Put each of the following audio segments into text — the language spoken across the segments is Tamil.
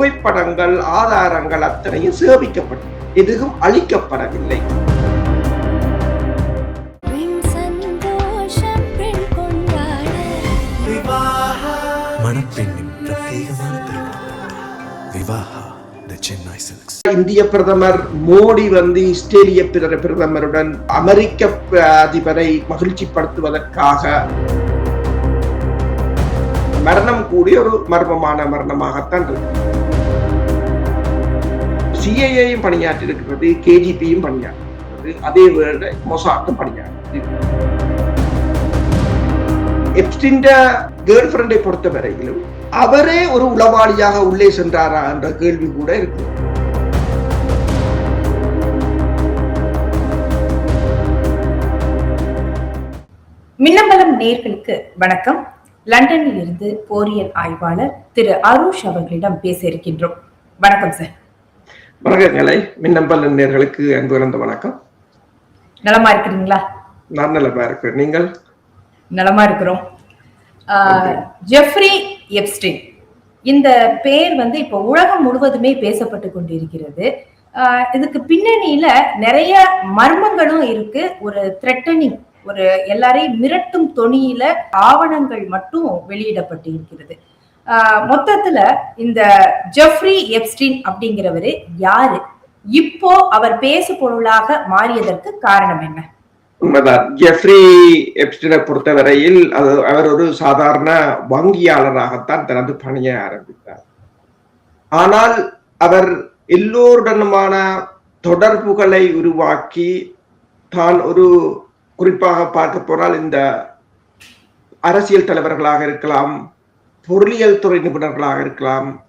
புகைப்படங்கள் ஆதாரங்கள் அத்தனையும் சேமிக்கப்பட்டது எதுவும் சில்க்ஸ். இந்திய பிரதமர் மோடி வந்து இஸ்ரேலிய பிர- பிரதமருடன் அமெரிக்க அதிபரை மகிழ்ச்சிப்படுத்துவதற்காக மரணம் கூடிய ஒரு மர்மமான மரணமாகத்தான் இருக்கு. சிஐஏயும் பணியாற்றி இருக்கிறது கேஜிபியும் பணியாற்றிருக்கிறது அதே வேளை மொசாக்கும் பணியாற்றிருக்கிறது எப்ஸ்டின் கேர்ள் ஃப்ரெண்டை பொறுத்த வரையிலும் அவரே ஒரு உளவாளியாக உள்ளே சென்றாரா என்ற கேள்வி கூட இருக்கு. மின்னம்பலம் நேர்களுக்கு வணக்கம். லண்டனில் இருந்து போரியல் ஆய்வாளர் திரு அருஷ் அவர்களிடம் பேச இருக்கின்றோம். வணக்கம் சார். வணக்கங்களை மின்னம்பல் நேர்களுக்கு அன்பு கலந்த வணக்கம். நலமா இருக்கிறீங்களா? நான் நல்லமா இருக்கிறேன். நீங்கள்? நலமா இருக்கிறோம். Jeffrey Epstein. இந்த பெயர் வந்து இப்போ உலகம் முழுவதுமே பேசப்பட்டு கொண்டிருக்கிறது. இதுக்கு பின்னணியில நிறைய மர்மங்களும் இருக்கு. ஒரு த்ரெட்டனிங் ஒரு எல்லாரையும் மிரட்டும் தொனியில ஆவணங்கள் மட்டும் வெளியிடப்பட்டு இருக்கிறது மொத்தத்துல இந்த ஜெஃப்ரி எப்ஸ்டின் அப்படிங்கிறவரு யாரு? இப்போ அவர் பேசு பொருளாக மாறியதற்கு காரணம் என்ன? உண்மைதான். ஜெஃப்ரி எப்ஸ்டினை பொறுத்தவரையில் அது அவர் ஒரு சாதாரண வங்கியாளராகத்தான் தனது பணியை ஆரம்பித்தார். ஆனால் அவர் எல்லோருடனுமான தொடர்புகளை உருவாக்கி தான் ஒரு குறிப்பாக பார்க்க போனால் இந்த அரசியல் தலைவர்களாக இருக்கலாம் பொருளியல் துறை நிபுணர்களாக இருக்கலாம்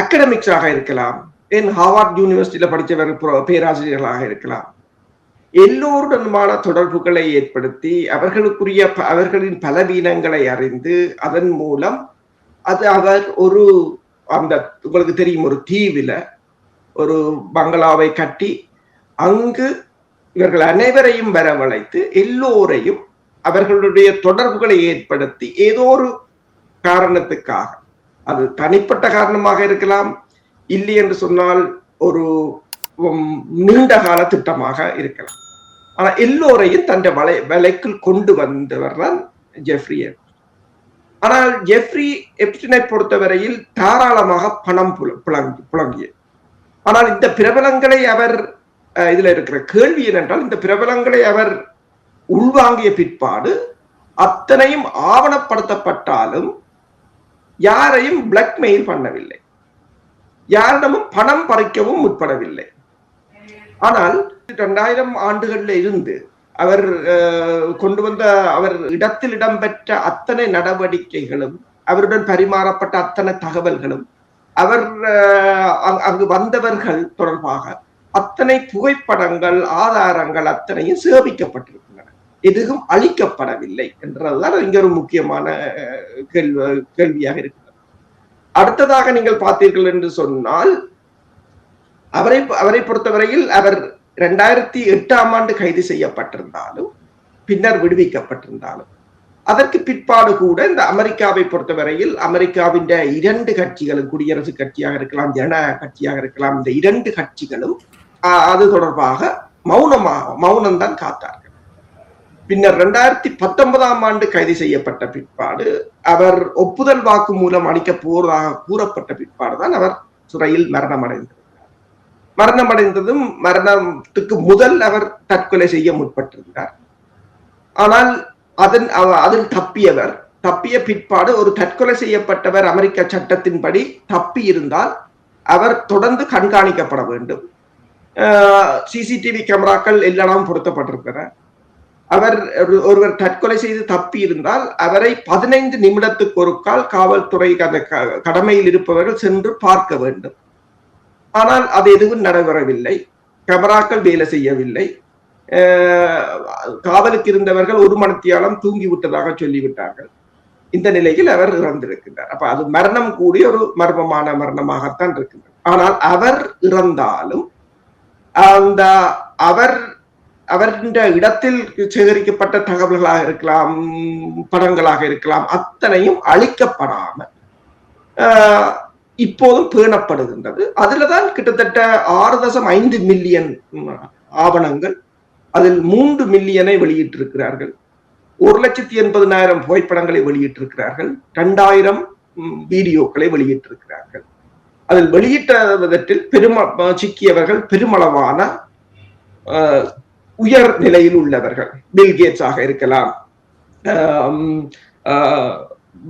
அகடமிக்ஸாக இருக்கலாம் ஏன் ஹார்வர்ட் யூனிவர்சிட்டியில் படித்தவர் பேராசிரியர்களாக இருக்கலாம். எல்லோருடனுமான தொடர்புகளை ஏற்படுத்தி அவர்களுக்குரிய ப- அவர்களின் பலவீனங்களை அறிந்து அதன் மூலம் அது அவர் ஒரு அந்த உங்களுக்கு தெரியும் ஒரு தீவில் ஒரு பங்களாவை கட்டி அங்கு இவர்கள் அனைவரையும் வரவழைத்து எல்லோரையும் அவர்களுடைய தொடர்புகளை ஏற்படுத்தி ஏதோ ஒரு காரணத்துக்காக அது தனிப்பட்ட காரணமாக இருக்கலாம் இல்லை என்று சொன்னால் ஒரு உம், நீண்ட கால திட்டமாக இருக்கலாம். ஆனா எல்லோரையும் தன் வலை வலைக்குள் கொண்டு வந்தவர் தான் ஜெஃப்ரி ஆனால் ஜெஃப்ரி எப்டினை பொறுத்தவரையில் தாராளமாக பணம் புல- புலங்கிய ஆனால் இந்த பிரபலங்களை அவர் இதுல இருக்கிற கேள்வி என்னென்றால் இந்த பிரபலங்களை அவர் உள்வாங்கிய பிற்பாடு அத்தனையும் ஆவணப்படுத்தப்பட்டாலும் யாரையும் பிளாக்மெயில் பண்ணவில்லை. யாரிடமும் பணம் பறிக்கவும் முற்படவில்லை. ஆனால் இரண்டாயிரம் ஆண்டுகள்ல இருந்து அவர் கொண்டு வந்த அவர் இடத்தில் இடம்பெற்ற அத்தனை நடவடிக்கைகளும் அவருடன் பரிமாறப்பட்ட அத்தனை தகவல்களும் அவர் அங்கு வந்தவர்கள் தொடர்பாக அத்தனை புகைப்படங்கள் ஆதாரங்கள் அத்தனையும் சேமிக்கப்பட்டிருக்கும் எதுவும் அழிக்கப்படவில்லை என்றதுதான் இங்க ஒரு முக்கியமான கேள்வி கேள்வியாக இருக்கிறது. அடுத்ததாக நீங்கள் பார்த்தீர்கள் என்று சொன்னால் அவரை அவரை பொறுத்தவரையில் அவர் இரண்டாயிரத்தி எட்டாம் ஆண்டு கைது செய்யப்பட்டிருந்தாலும் பின்னர் விடுவிக்கப்பட்டிருந்தாலும் அதற்கு பிற்பாடு கூட இந்த அமெரிக்காவை பொறுத்தவரையில் அமெரிக்காவின் இரண்டு கட்சிகளும் குடியரசு கட்சியாக இருக்கலாம் ஜன கட்சியாக இருக்கலாம் இந்த இரண்டு கட்சிகளும் ஆஹ், அது தொடர்பாக மௌனமாக மௌனம்தான் காத்தார்கள். பின்னர் இரண்டாயிரத்தி பத்தொன்பதாம் ஆண்டு கைது செய்யப்பட்ட பிற்பாடு அவர் ஒப்புதல் வாக்கு மூலம் அளிக்க போவதாக கூறப்பட்ட பிற்பாடுதான் அவர் சிறையில் மரணம் அடைந்தார் மரணம் அடைந்ததும் மரணத்துக்கு முதல் அவர் தற்கொலை செய்ய முற்பட்டிருந்தார். ஆனால் அதன் அதில் தப்பியவர் தப்பிய பிற்பாடு ஒரு தற்கொலை செய்யப்பட்டவர் அமெரிக்க சட்டத்தின்படி தப்பி இருந்தால் அவர் தொடர்ந்து கண்காணிக்கப்பட வேண்டும். சிசிடிவி கேமராக்கள் எல்லாம் பொருத்தப்பட்டிருக்கிறார் அவர் ஒரு- ஒருவர் தற்கொலை செய்து தப்பி இருந்தால் அவரை பதினைந்து நிமிடத்துக்கு ஒரு கால் காவல்துறை அந்த க- கடமையில் இருப்பவர்கள் சென்று பார்க்க வேண்டும். ஆனால் அது எதுவும் நடைபெறவில்லை. கேமராக்கள் வேலை செய்யவில்லை. காவலுக்கு இருந்தவர்கள் ஒரு மணத்தியாலம் தூங்கி விட்டதாக சொல்லிவிட்டார்கள். இந்த நிலையில் அவர் இறந்திருக்கின்றார். அப்ப அது மரணம் கூடிய ஒரு மர்மமான மரணமாகத்தான் இருக்கின்றது. ஆனால் அவர் இறந்தாலும் அந்த அவர் அவர்கின்ற இடத்தில் சேகரிக்கப்பட்ட தகவல்களாக இருக்கலாம் படங்களாக இருக்கலாம் அத்தனையும் அழிக்கப்படாம ஆஹ், இப்போதும் பேணப்படுகின்றது. அதுலதான் கிட்டத்தட்ட ஆறு தசம் ஐந்து மில்லியன் ஆவணங்கள் அதில் மூன்று மில்லியனை வெளியிட்டிருக்கிறார்கள். ஒரு லட்சத்தி எண்பதினாயிரம் புகைப்படங்களை வெளியிட்டிருக்கிறார்கள். இரண்டாயிரம் வீடியோக்களை வெளியிட்டிருக்கிறார்கள். அதில் வெளியிட்டவற்றில் பெரும சிக்கியவர்கள் பெருமளவான அஹ், உயர் நிலையில் உள்ளவர்கள். பில்கேட்ஸாக இருக்கலாம். ஆம், ஆஹ்,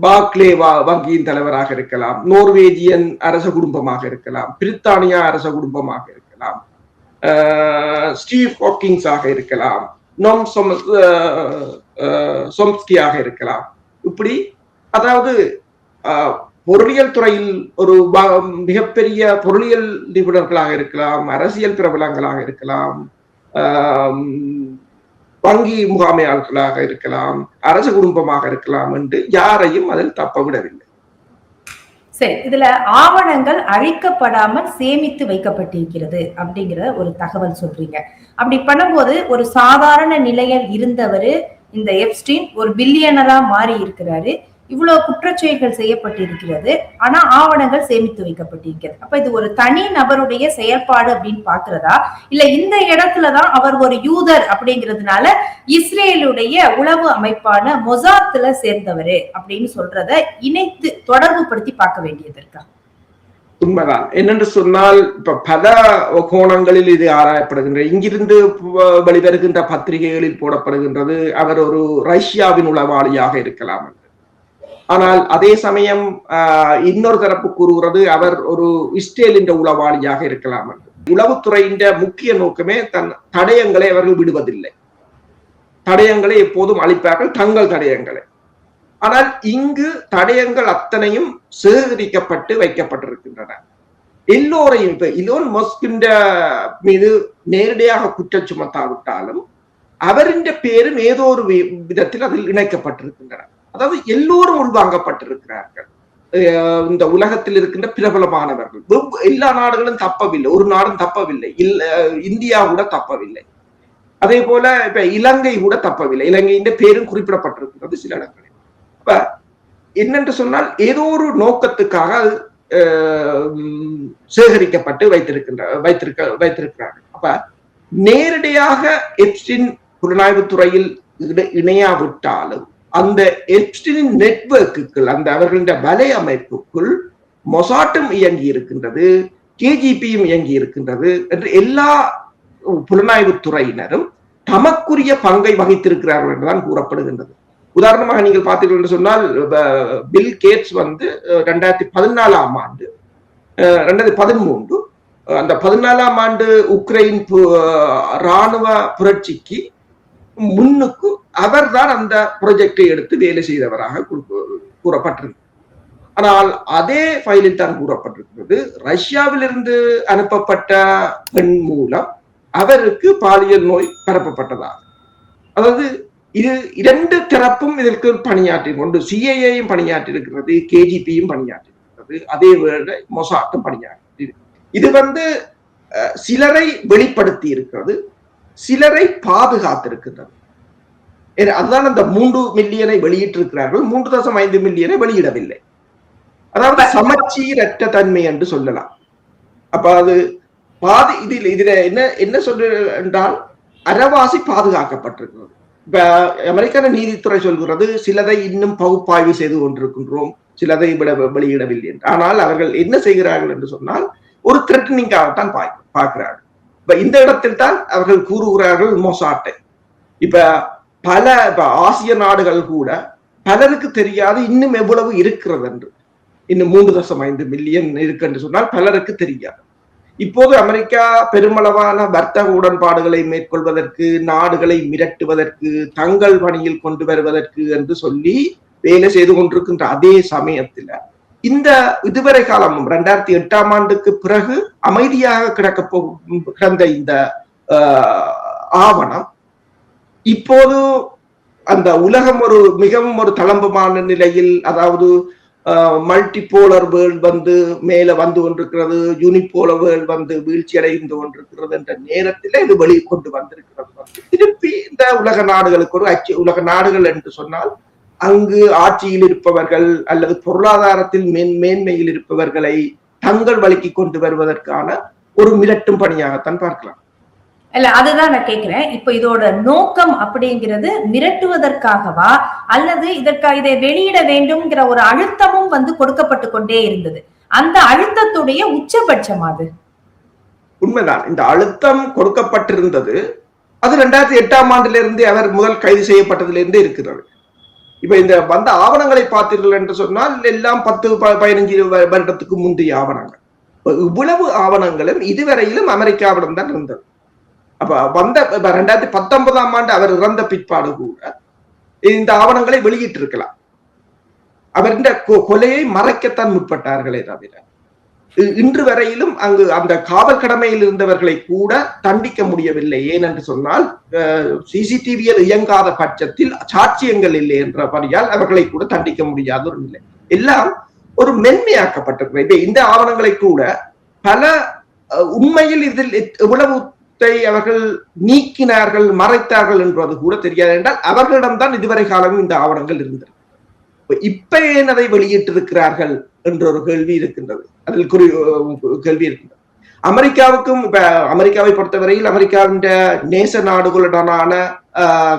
பாக்லே வங்கியின் தலைவராக இருக்கலாம். நோர்வேஜியன் அரச குடும்பமாக இருக்கலாம். பிரித்தானியா அரச குடும்பமாக இருக்கலாம். ஆஹ், ஸ்டீவ் ஹாக்கிங்ஸாக இருக்கலாம். நொம் சொம- ஆஹ், ஆஹ், சொம்ஸ்கியாக இருக்கலாம். இப்படி அதாவது ஆஹ், பொருளியல் துறையில் ஒரு மிகப்பெரிய பொருளியல் நிபுணர்களாக இருக்கலாம். அரசியல் பிரபலங்களாக இருக்கலாம். வங்கி முகாமையாளர்களாக இருக்கலாம் அரச குடும்பமாக இருக்கலாம் என்று யாரையும் அதில் தப்ப விடவில்லை சரி இதுல ஆவணங்கள் அழிக்கப்படாமல் சேமித்து வைக்கப்பட்டிருக்கிறது அப்படிங்கிற ஒரு தகவல் சொல்றீங்க. அப்படி பண்ணும்போது ஒரு சாதாரண நிலையில் இருந்தவர் இந்த எப்ஸ்டீன் ஒரு பில்லியனரா மாறி இருக்கிறாரு இவ்வளவு குற்றச்செயல்கள் செய்யப்பட்டிருக்கிறது. ஆனா ஆவணங்கள் சேமித்து வைக்கப்பட்டிருக்கிறது. அப்ப இது ஒரு தனி நபருடைய செயற்பாடு அப்படின்னு பாக்குறதா இல்ல இந்த இடத்துலதான் அவர் ஒரு யூதர் அப்படிங்கிறதுனால இஸ்ரேலுடைய உளவு அமைப்பான மொசாத்துல சேர்ந்தவரு அப்படின்னு சொல்றத இணைத்து தொடர்பு படுத்தி பார்க்க வேண்டியது இருக்கா? உண்மைதான். என்னென்று சொன்னால் இப்ப பல கோணங்களில் இது ஆராயப்படுகின்றது இங்கிருந்து வெளிவருகின்ற பத்திரிகைகளில் போடப்படுகின்றது. அவர் ஒரு ரஷ்யாவின் உளவாளியாக இருக்கலாம். ஆனால் அதே சமயம் ஆஹ், இன்னொரு தரப்பு கூறுகிறது அவர் ஒரு இஸ்ரேலின் உளவாளியாக இருக்கலாம் என்று. உளவுத்துறையின் முக்கிய நோக்கமே தன் தடயங்களை அவர்கள் விடுவதில்லை. தடயங்களை எப்போதும் அளிப்பார்கள் தங்கள் தடயங்களை. ஆனால் இங்கு தடயங்கள் அத்தனையும் சேகரிக்கப்பட்டு வைக்கப்பட்டிருக்கின்றன. எல்லோரையும் இப்ப இலோன் மஸ்கின்ற மீது நேரடியாக குற்றம் சுமத்தாவிட்டாலும் அவரின் பேரும் ஏதோ ஒரு வி- விதத்தில் அதில் இணைக்கப்பட்டிருக்கின்றன. அதாவது எல்லோரும் உள்வாங்கப்பட்டிருக்கிறார்கள். இந்த உலகத்தில் இருக்கின்ற பிரபலமானவர்கள். எல்லா நாடுகளும் தப்பவில்லை. ஒரு நாடும் தப்பவில்லை. இல்ல இந்தியா கூட தப்பவில்லை. அதே போல இப்ப இலங்கை கூட தப்பவில்லை. இலங்கையின் பேரும் குறிப்பிடப்பட்டிருக்கிறது சில இடங்களில். இப்ப என்னென்று சொன்னால் ஏதோ ஒரு நோக்கத்துக்காக அது, அஹ், உம், சேகரிக்கப்பட்டு வைத்திருக்கின்ற வைத்திருக்க வைத்திருக்கிறார்கள். அப்ப நேரடியாக எப்ஸ்டின் புலனாய்வு துறையில் இணையாவிட்டாலும் அந்த எப்ஸ்டின் நெட்வொர்க்குக்குள் அந்த அவர்களின் வலை அமைப்புக்குள் மொசாட்டும் இயங்கி இருக்கின்றது கேஜிபியும் இயங்கி இருக்கின்றது என்று எல்லா புலனாய்வு துறையினரும் தமக்குரிய பங்கை வகித்திருக்கிறார்கள் என்றுதான் கூறப்படுகின்றது. உதாரணமாக நீங்கள் பார்த்தீர்கள் என்று சொன்னால் பில் கேட்ஸ் வந்து ரெண்டாயிரத்தி பதினாலாம் ஆண்டு ரெண்டாயிரத்தி பதிமூன்று அந்த பதினாலாம் ஆண்டு உக்ரைன் பு- ராணுவ புரட்சிக்கு முன்னுக்கு அவர்தான் அந்த ப்ராஜெக்டை எடுத்து வேலை செய்தவராக கூறப்பட்டிருக்கு ஆனால் அதே ஃபைலில் தான் கூறப்பட்டிருக்கிறது. ரஷ்யாவிலிருந்து அனுப்பப்பட்ட பெண் மூலம் அவருக்கு பாலியல் நோய் பரப்பப்பட்டதாக. அதாவது இது இரண்டு தரப்பும் இதற்கு பணியாற்றி கொண்டு சிஐஏயும் பணியாற்றி இருக்கிறது கேஜிபியும் பணியாற்றி இருக்கிறது அதே வேளை மொசாட்டும் பணியாற்றி இது வந்து அஹ், சிலரை வெளிப்படுத்தி இருக்கிறது சிலரை பாதுகாத்திருக்கின்றது அதுதான் அந்த மூன்று மில்லியனை வெளியிட்டிருக்கிறார்கள். மூன்று தசம் ஐந்து மில்லியனை வெளியிடவில்லை. அதாவது சமச்சீரற்ற தன்மை என்று சொல்லலாம். அப்ப அது பாதி இதில் இதுல என்ன என்ன சொல்ற என்றால் அறவாசி பாதுகாக்கப்பட்டிருக்கிறது. இப்ப அமெரிக்கான நீதித்துறை சொல்கிறது சிலதை இன்னும் பகுப்பாய்வு செய்து கொண்டிருக்கின்றோம். சிலதை விட வெளியிடவில்லை. என்று ஆனால் அவர்கள் என்ன செய்கிறார்கள் என்று சொன்னால் ஒரு த்ரெட்டனிங்காகத்தான் பார்க்கிறார்கள். இப்ப இந்த இடத்தில் தான் அவர்கள் கூறுகிறார்கள் மொசாட்டை. இப்ப பல இப்ப ஆசிய நாடுகள் கூட பலருக்கு தெரியாது இன்னும் எவ்வளவு இருக்கிறது என்று. இன்னும் மூன்று தசம் ஐந்து மில்லியன் இருக்கு என்று சொன்னால் பலருக்கு தெரியாது. இப்போது அமெரிக்கா பெருமளவான வர்த்தக உடன்பாடுகளை மேற்கொள்வதற்கு நாடுகளை மிரட்டுவதற்கு தங்கள் பணியில் கொண்டு வருவதற்கு என்று சொல்லி வேலை செய்து கொண்டிருக்கின்ற அதே சமயத்தில் இந்த இதுவரை காலம் ரெண்டாயிரத்தி எட்டாம் ஆண்டுக்கு பிறகு அமைதியாக கிடக்க போ கிடந்த இந்த ஆவணம் இப்போது அந்த உலகம் ஒரு மிகவும் ஒரு தளம்பமான நிலையில் அதாவது மல்டிபோலர் வேர்ல்ட் வந்து மேல வந்து கொண்டிருக்கிறது யூனிபோலர் வேர்ல்ட் வந்து வீழ்ச்சி அடைந்து கொண்டிருக்கிறது என்ற நேரத்தில் இது வெளியே கொண்டு வந்திருக்கிறது. திருப்பி இந்த உலக நாடுகளுக்கு ஒரு அச்சு உலக நாடுகள் என்று சொன்னால் அங்கு ஆட்சியில் இருப்பவர்கள் அல்லது பொருளாதாரத்தில் மேன் மேன்மையில் இருப்பவர்களை தங்கள் வழிக்கு கொண்டு வருவதற்கான ஒரு மிரட்டும் பணியாகத்தான் பார்க்கலாம். இல்ல அதுதான் நான் கேக்குறேன். இப்ப இதோட நோக்கம் அப்படிங்கிறது மிரட்டுவதற்காகவா அல்லது இதற்காக இதை வெளியிட வேண்டும்ங்கிற ஒரு அழுத்தமும் வந்து கொடுக்கப்பட்டு கொண்டே இருந்தது. அந்த அழுத்தத்துடைய உச்சபட்சம் அது. உண்மைதான். இந்த அழுத்தம் கொடுக்கப்பட்டிருந்தது. அது ரெண்டாயிரத்தி எட்டாம் ஆண்டிலிருந்து அவர் முதல் கைது செய்யப்பட்டதிலிருந்து இருக்கிறது. இப்ப இந்த வந்த ஆவணங்களை பார்த்தீர்கள் என்று சொன்னால் எல்லாம் பத்து ப- பதினஞ்சு வருடத்துக்கு முந்தைய ஆவணங்கள். இவ்வளவு ஆவணங்களும் இதுவரையிலும் அமெரிக்காவிடம் தான் இருந்தது. அப்ப வந்த ரெண்டாயிரத்தி பத்தொன்பதாம் ஆண்டு அவர் இறந்த பிற்பாடு கூட இந்த ஆவணங்களை வெளியிட்டிருக்கலாம். அவரின் கொ- கொலையை மறைக்கத்தான் முற்பட்டார்களே தவிர. இன்று வரையிலும் அங்கு அந்த காவல் கடமையில் இருந்தவர்களை கூட தண்டிக்க முடியவில்லை. ஏனென்று சொன்னால் சிசிடிவியில் இயங்காத பட்சத்தில் சாட்சியங்கள் இல்லை என்ற படியால் அவர்களை கூட தண்டிக்க முடியாத ஒரு நிலை. எல்லாம் ஒரு மென்மையாக்கப்பட்டிருக்கிறது. இந்த ஆவணங்களை கூட பல அஹ், உண்மையில் இதில் எவ்வளவு அவர்கள் நீக்கினார்கள் மறைத்தார்கள் என்பது கூட தெரியாது என்றால் அவர்களிடம்தான் இதுவரை காலமும் இந்த ஆவணங்கள் இருந்தது இப்ப இப்ப ஏன் அதை வெளியிட்டிருக்கிறார்கள்? என்ற ஒரு கேள்வி இருக்கின்றது. அதில் குறி கேள்வி இருக்கின்றது. அமெரிக்காவுக்கும் இப்ப அமெரிக்காவை பொறுத்தவரையில் அமெரிக்காவின் நேச நாடுகளுடனான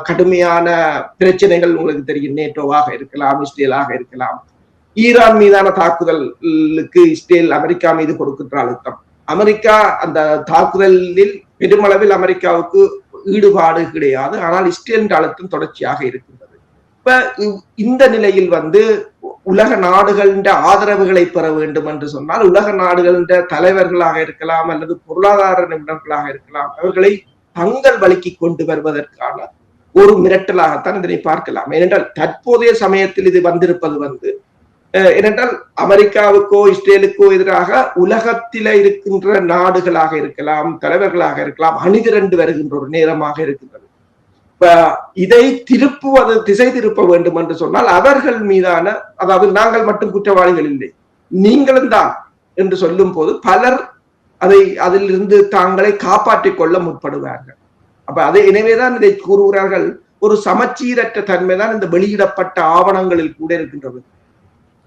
கடுமையான பிரச்சனைகள் உங்களுக்கு தெரியும். நேட்டோவாக இருக்கலாம் இஸ்ரேலாக இருக்கலாம். ஈரான் மீதான தாக்குதலுக்கு இஸ்ரேல் அமெரிக்கா மீது கொடுக்கின்ற அழுத்தம். அமெரிக்கா அந்த தாக்குதலில் பெருமளவில் அமெரிக்காவுக்கு ஈடுபாடு கிடையாது. ஆனால் இஸ்ரேல் அழுத்தம் தொடர்ச்சியாக இருக்கின்றது. இப்ப இந்த நிலையில் வந்து உலக நாடுகளின் ஆதரவுகளை பெற வேண்டும் என்று சொன்னால் உலக நாடுகளின் தலைவர்களாக இருக்கலாம் அல்லது பொருளாதார நிபுணர்களாக இருக்கலாம் அவர்களை தங்கள் வழிக்கு கொண்டு வருவதற்கான ஒரு மிரட்டலாகத்தான் இதனை பார்க்கலாம். ஏனென்றால் தற்போதைய சமயத்தில் இது வந்திருப்பது வந்து ஏனென்றால் அமெரிக்காவுக்கோ இஸ்ரேலுக்கோ எதிராக உலகத்தில இருக்கின்ற நாடுகளாக இருக்கலாம் தலைவர்களாக இருக்கலாம் அணிதிரண்டு வருகின்ற ஒரு நேரமாக இருக்கின்றது. இதை திருப்புவது திசை திருப்ப வேண்டும் என்று சொன்னால் அவர்கள் மீதான அதாவது நாங்கள் மட்டும் குற்றவாளிகள் இல்லை நீங்களும் தான் என்று சொல்லும் போது பலர் அதை அதிலிருந்து தாங்களை காப்பாற்றிக் கொள்ள முற்படுவார்கள். அப்ப அதை எனவேதான் இதை கூறுகிறார்கள். ஒரு சமச்சீரற்ற தன்மைதான் இந்த வெளியிடப்பட்ட ஆவணங்களில் கூட இருக்கின்றது.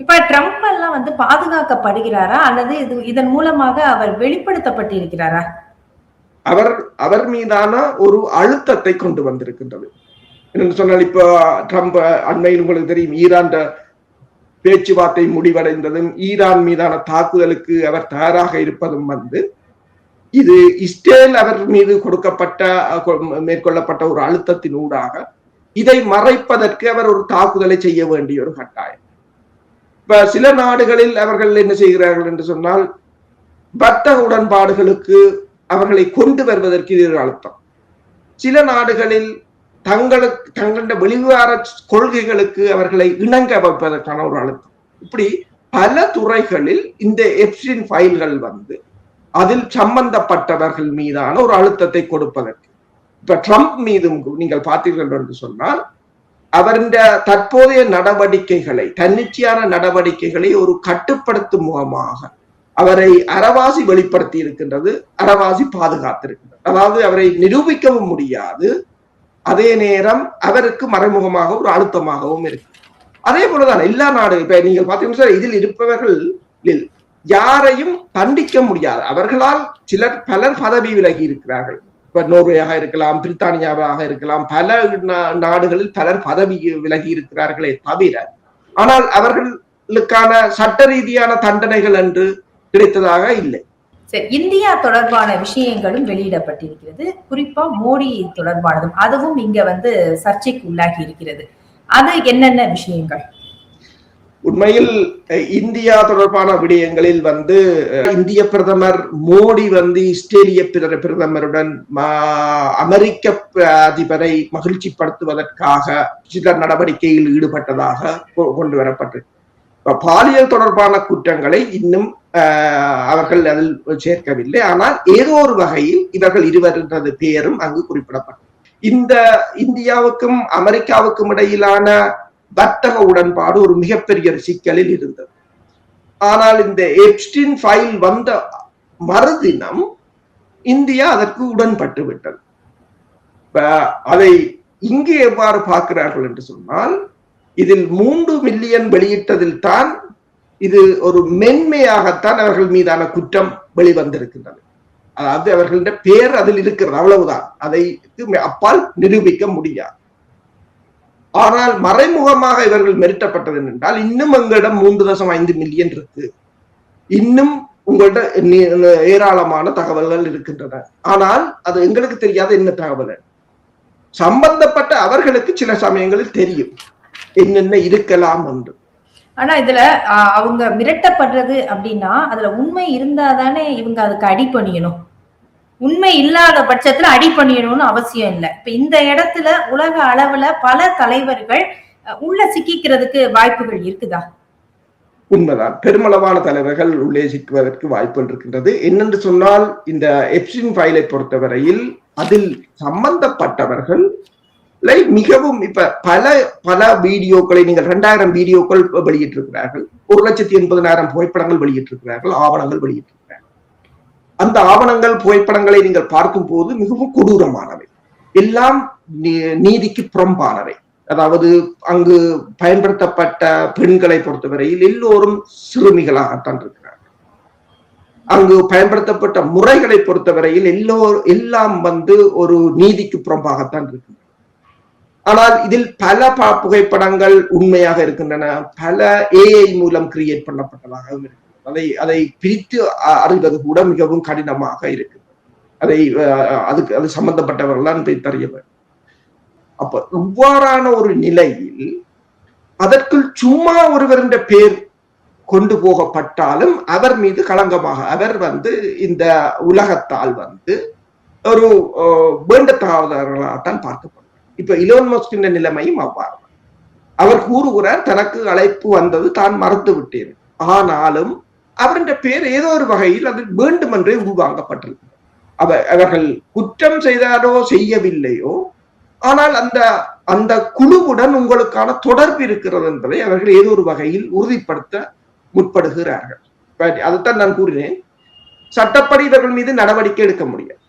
இப்ப ட்ரம்ப் எல்லாம் வந்து பாதுகாக்கப்படுகிறாரா அல்லது இது இதன் மூலமாக அவர் வெளிப்படுத்தப்பட்டிருக்கிறாரா? அவர் அவர் மீதான ஒரு அழுத்தத்தை கொண்டு வந்திருக்கின்றது. என்று சொன்னால் இப்போ ட்ரம்ப் அண்மையில் உங்களுக்கு தெரியும் ஈரான் பேச்சுவார்த்தை முடிவடைந்ததும் ஈரான் மீதான தாக்குதலுக்கு அவர் தயாராக இருப்பதும் வந்து இது இஸ்ரேல் அவர் மீது கொடுக்கப்பட்ட மேற்கொள்ளப்பட்ட ஒரு அழுத்தத்தின் ஊடாக இதை மறைப்பதற்கு அவர் ஒரு தாக்குதலை செய்ய வேண்டிய ஒரு கட்டாயம். இப்ப சில நாடுகளில் அவர்கள் என்ன செய்கிறார்கள் என்று சொன்னால் வர்த்தக உடன்பாடுகளுக்கு அவர்களை கொண்டு வருவதற்கு இது ஒரு அழுத்தம். சில நாடுகளில் தங்களுக்கு தங்களுடைய வெளிவார கொள்கைகளுக்கு அவர்களை இணங்க வைப்பதற்கான ஒரு அழுத்தம். இப்படி பல துறைகளில் இந்த எப்சின் ஃபைல்கள் வந்து அதில் சம்பந்தப்பட்டவர்கள் மீதான ஒரு அழுத்தத்தை கொடுப்பதற்கு. இப்ப ட்ரம்ப் மீதும் நீங்கள் பார்த்தீர்கள் என்று சொன்னால் அவருடைய தற்போதைய நடவடிக்கைகளை தன்னிச்சையான நடவடிக்கைகளை ஒரு கட்டுப்படுத்தும் முகமாக அவரை அறவாசி வெளிப்படுத்தி இருக்கின்றது அறவாசி பாதுகாத்திருக்கின்றது. அதாவது அவரை நிரூபிக்கவும் முடியாது. அதே நேரம் அவருக்கு மறைமுகமாக ஒரு அழுத்தமாகவும் இருக்கு அதே போலதான் எல்லா நாடு இப்ப நீங்கள் பாத்தீங்கன்னா இதில் இருப்பவர்கள் யாரையும் தண்டிக்க முடியாது. அவர்களால் சிலர் பலர் பதவி விலகி இருக்கிறார்கள். இப்ப நோர்வேயாக இருக்கலாம் பிரித்தானியாவாக இருக்கலாம் பல நா- நாடுகளில் பலர் பதவி விலகி இருக்கிறார்களே தவிர ஆனால் அவர்களுக்கான சட்ட ரீதியான தண்டனைகள் என்று கிடைத்ததாக இல்லை. சரி இந்தியா தொடர்பான விஷயங்களும் வெளியிடப்பட்டிருக்கிறது. குறிப்பா மோடி தொடர்பானதும் அதுவும் இங்க வந்து சர்ச்சைக்கு உள்ளாகி இருக்கிறது. அது என்னென்ன விஷயங்கள்? உண்மையில் இந்தியா தொடர்பான விடயங்களில் வந்து இந்திய பிரதமர் மோடி வந்து இஸ்ரேலிய பிர- பிரதமருடன் அமெரிக்க அதிபரை மகிழ்ச்சிப்படுத்துவதற்காக சில நடவடிக்கையில் ஈடுபட்டதாக கொண்டு வரப்பட்டது இப்ப பாலியல் தொடர்பான குற்றங்களை இன்னும் அஹ், அவர்கள் அதில் சேர்க்கவில்லை. ஆனால் ஏதோ ஒரு வகையில் இவர்கள் இருவரது பெயரும் அங்கு குறிப்பிடப்பட்டது. இந்த இந்தியாவுக்கும் அமெரிக்காவுக்கும் இடையிலான வர்த்தக உடன்பாடு ஒரு மிகப்பெரிய ஒரு சிக்கலில் இருந்தது. ஆனால் இந்த எப்ஸ்டின் ஃபைல் வந்த மறுதினம் இந்தியா அதற்கு உடன்பட்டு விட்டது அதை இங்கே எவ்வாறு பார்க்கிறார்கள் என்று சொன்னால் இதில் மூன்று மில்லியன் வெளியிட்டதில் தான் இது ஒரு மென்மையாகத்தான் அவர்கள் மீதான குற்றம் வெளிவந்திருக்கின்றது. அதாவது அவர்களின் பேர் அதில் இருக்கிறது அவ்வளவுதான். அதை அப்பால் நிரூபிக்க முடியாது. ஆனால் மறைமுகமாக இவர்கள் மிரட்டப்பட்டது என்றால் இன்னும் எங்களிடம் மூன்று தசம் ஐந்து மில்லியன் இருக்கு. இன்னும் உங்கள்ட்ட ஏராளமான தகவல்கள் இருக்கின்றன. ஆனால் அது எங்களுக்கு தெரியாத என்ன தகவல்? சம்பந்தப்பட்ட அவர்களுக்கு சில சமயங்களில் தெரியும். என்னென்ன இருக்கலாம் என்று. ஆனா இதுல அவங்க மிரட்டப்படுறது அப்படின்னா அதுல உண்மை இருந்தாதானே இவங்க அதுக்கு அடி பண்ணியணும் உண்மை இல்லாத பட்சத்துல அடி பண்ணியணும்னு அவசியம் இல்லை. இப்ப இந்த இடத்துல உலக அளவுல பல தலைவர்கள் உள்ள சிக்கிக்கிறதுக்கு வாய்ப்புகள் இருக்குதா? உண்மைதான். பெருமளவான தலைவர்கள் உள்ளே சிக்குவதற்கு வாய்ப்புகள் இருக்கின்றது. என்னென்று சொன்னால் இந்த எப்சின் ஃபைலை பொறுத்தவரையில் அதில் சம்பந்தப்பட்டவர்கள் லைக் மிகவும் இப்ப பல பல வீடியோக்களை நீங்கள் இரண்டாயிரம் வீடியோக்கள் வெளியிட்டிருக்கிறார்கள். ஒரு லட்சத்தி எண்பதனாயிரம் புகைப்படங்கள் வெளியிட்டிருக்கிறார்கள் ஆவணங்கள் வெளியிட்டிருக்கிறார்கள். அந்த ஆவணங்கள் புகைப்படங்களை நீங்கள் பார்க்கும் போது மிகவும் கொடூரமானவை. எல்லாம் நீ- நீதிக்கு புறம்பானவை. அதாவது அங்கு பயன்படுத்தப்பட்ட பெண்களை பொறுத்தவரையில் எல்லோரும் சிறுமிகளாகத்தான் இருக்கிறார்கள். அங்கு பயன்படுத்தப்பட்ட முறைகளை பொறுத்தவரையில் எல்லோர் எல்லாம் வந்து ஒரு நீதிக்கு புறம்பாகத்தான் இருக்கின்றன ஆனால் இதில் பல புகைப்படங்கள் உண்மையாக இருக்கின்றன. பல ஏஐ மூலம் கிரியேட் பண்ணப்பட்டதாகவும் இருக்கின்றன. அதை அதை பிரித்து அறிவது கூட மிகவும் கடினமாக இருக்கு அதை அதுக்கு அது சம்பந்தப்பட்டவர்கள்லாம் தான் வேண்டும். அப்ப இவ்வாறான ஒரு நிலையில் அதற்குள் சும்மா ஒருவருடைய பேர் கொண்டு போகப்பட்டாலும் அவர் மீது களங்கமாக அவர் வந்து இந்த உலகத்தால் வந்து ஒரு அஹ், வேண்டத்தகாதவர்களாகத்தான் பார்க்கப்படுறார் இப்ப இலோன் மஸ்கின் நிலைமையும் அவ்வாறு. அவர் கூறுகிறார் தனக்கு அழைப்பு வந்தது தான் மறந்து விட்டேன். ஆனாலும் அவருடைய பேர் ஏதோ ஒரு வகையில் அது வேண்டுமென்றே உள்வாங்கப்பட்டிருக்கு அவ அவர்கள் குற்றம் செய்தாரோ செய்யவில்லையோ ஆனால் அந்த அந்த குழுவுடன் உங்களுக்கான தொடர்பு இருக்கிறது என்பதை அவர்கள் ஏதோ ஒரு வகையில் உறுதிப்படுத்த முற்படுகிறார்கள். அதைத்தான் நான் கூறினேன். சட்டப்படி இவர்கள் மீது நடவடிக்கை எடுக்க முடியாது.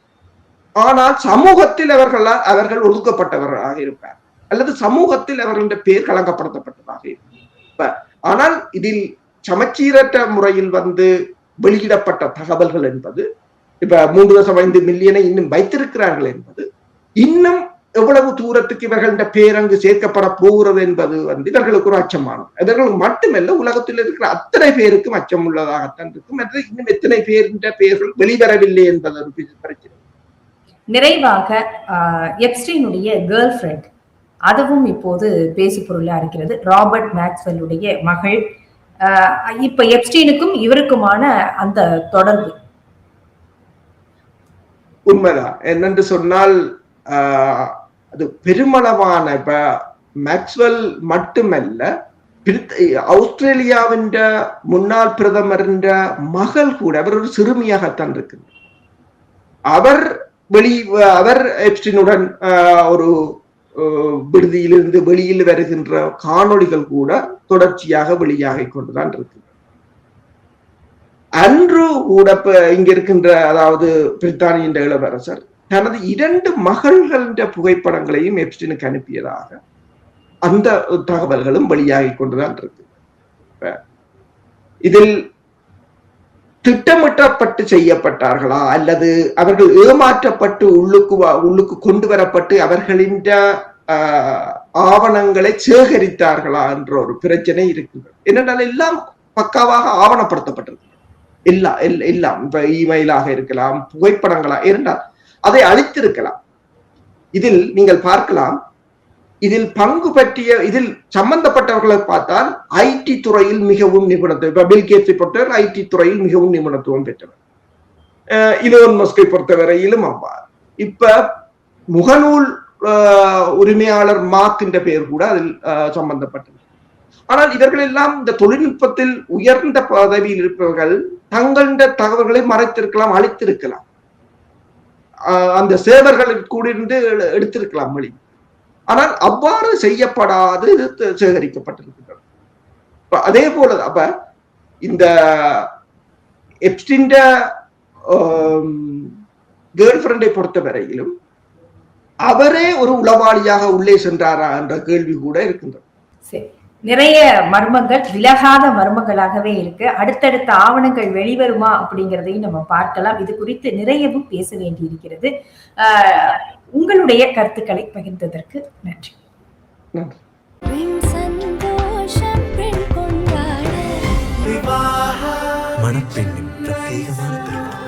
ஆனால் சமூகத்தில் அவர்களால் அவர்கள் ஒதுக்கப்பட்டவர்களாக இருப்பார். அல்லது சமூகத்தில் அவர்களுடைய பேர் களங்கப்படுத்தப்பட்டதாக இருக்கும் ஆனால் இதில் சமச்சீரற்ற முறையில் வந்து வெளியிடப்பட்ட தகவல்கள் என்பது இப்ப மூன்று தசம் ஐந்து மில்லியனை இன்னும் வைத்திருக்கிறார்கள் என்பது இன்னும் எவ்வளவு தூரத்துக்கு இவர்களின் பேர் அங்கு சேர்க்கப்பட போகிறது என்பது வந்து இவர்களுக்கு ஒரு அச்சமானது. இவர்களுக்கு மட்டுமல்ல உலகத்தில் இருக்கிற அத்தனை பேருக்கும் அச்சம் உள்ளதாகத்தான் இருக்கும். இன்னும் எத்தனை பேருடைய பெயர்கள் வெளிவரவில்லை என்பது ஒரு பிரச்சனை நிறைவாக ஆஹ், எப்ஸ்டீனுடைய கேர்ள் ஃப்ரெண்ட் அதுவும் இப்போது பேசு பொருளாக இருக்கிறது ராபர்ட் மேக்ஸ்வெல்லுடைய மகள். ஆஹ், இப்ப எப்ஸ்டீனுக்கும் இவருக்குமான அந்த தொடர்பு. உண்மைதான். என்னென்று சொன்னால் ஆஹ், அது பெருமளவான இப்ப மேக்ஸ்வெல் மட்டுமல்ல பிரித்- ஆஸ்திரேலியாவின் முன்னாள் பிரதமரின் மகள் கூட அவர் ஒரு சிறுமியாகத்தான் இருக்கிறார் அவர் வெளி அவர் எப்ஸ்டினுடன் ஒரு விடுதியிலிருந்து வெளியில் வருகின்ற காணொளிகள் கூட தொடர்ச்சியாக வெளியாகிக் கொண்டுதான் இருக்கு. அன்று கூட இப்ப இங்க இருக்கின்ற அதாவது பிரித்தானியின் இளவரசர் தனது இரண்டு மகள்களின் புகைப்படங்களையும் எப்ஸ்டினுக்கு அனுப்பியதாக அந்த தகவல்களும் வெளியாகி கொண்டுதான் இருக்கு. இதில் திட்டமிட்டப்பட்டு செய்யப்பட்டார்களா? அல்லது அவர்கள் ஏமாற்றப்பட்டு உள்ளுக்கு உள்ளுக்கு கொண்டு வரப்பட்டு அவர்களின் ஆஹ், ஆவணங்களை சேகரித்தார்களா என்ற ஒரு பிரச்சனை இருக்கு என்னென்றால் எல்லாம் பக்காவாக ஆவணப்படுத்தப்பட்டிருக்கு எல்லாம் எல்- எல்லாம் இப்ப இமெயிலாக இருக்கலாம் புகைப்படங்களா இருந்தால் அதை அழித்திருக்கலாம். இதில் நீங்கள் பார்க்கலாம் இதில் பங்கு பற்றிய இதில் சம்பந்தப்பட்டவர்களை பார்த்தால் ஐடி துறையில் மிகவும் நிபுணத்துவம் இப்ப பில்கேட்ஸை பொறுத்தவரை ஐடி துறையில் மிகவும் நிபுணத்துவம் பெற்றவர். அஹ் இலோன் மஸ்கை பொறுத்தவரையிலும் அவ்வாறு. இப்ப முகநூல் உரிமையாளர் மார்க் என்ற பெயர் கூட அதில் அஹ், சம்பந்தப்பட்டது. ஆனால் இவர்கள் எல்லாம் இந்த தொழில்நுட்பத்தில் உயர்ந்த பதவியில் இருப்பவர்கள் தங்களுடைய தகவல்களை மறைத்திருக்கலாம் அழித்திருக்கலாம். ஆஹ் அந்த சேவர்களுக்கு கூட இருந்து எடுத்திருக்கலாம் மொழி ஆனால் அவ்வாறு செய்யப்படாது இது சேகரிக்கப்பட்டிருக்கின்றது. அதே போல அப்ப இந்த எப்ஸ்டின்ட கேர்ள் ஃப்ரெண்டை பொறுத்த வரையிலும் அவரே ஒரு உளவாளியாக உள்ளே சென்றாரா என்ற கேள்வி கூட இருக்கின்றது. சரி. நிறைய மர்மங்கள் விலகாத மர்மங்களாகவே இருக்கு. அடுத்தடுத்த ஆவணங்கள் வெளிவருமா அப்படிங்கிறதையும் நம்ம பார்க்கலாம். இது குறித்து நிறையவும் பேச வேண்டியிருக்கிறது. உங்களுடைய கருத்துக்களை பகிர்ந்ததற்கு நன்றி. மணப்பெண்ணின் பிரத்யேகமான திருமணம்.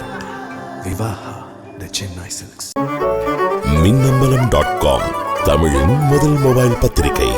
Vivaha the Chennai silks Minnambalam dot com தமிழின் முதல் மொபைல் பத்திரிகை.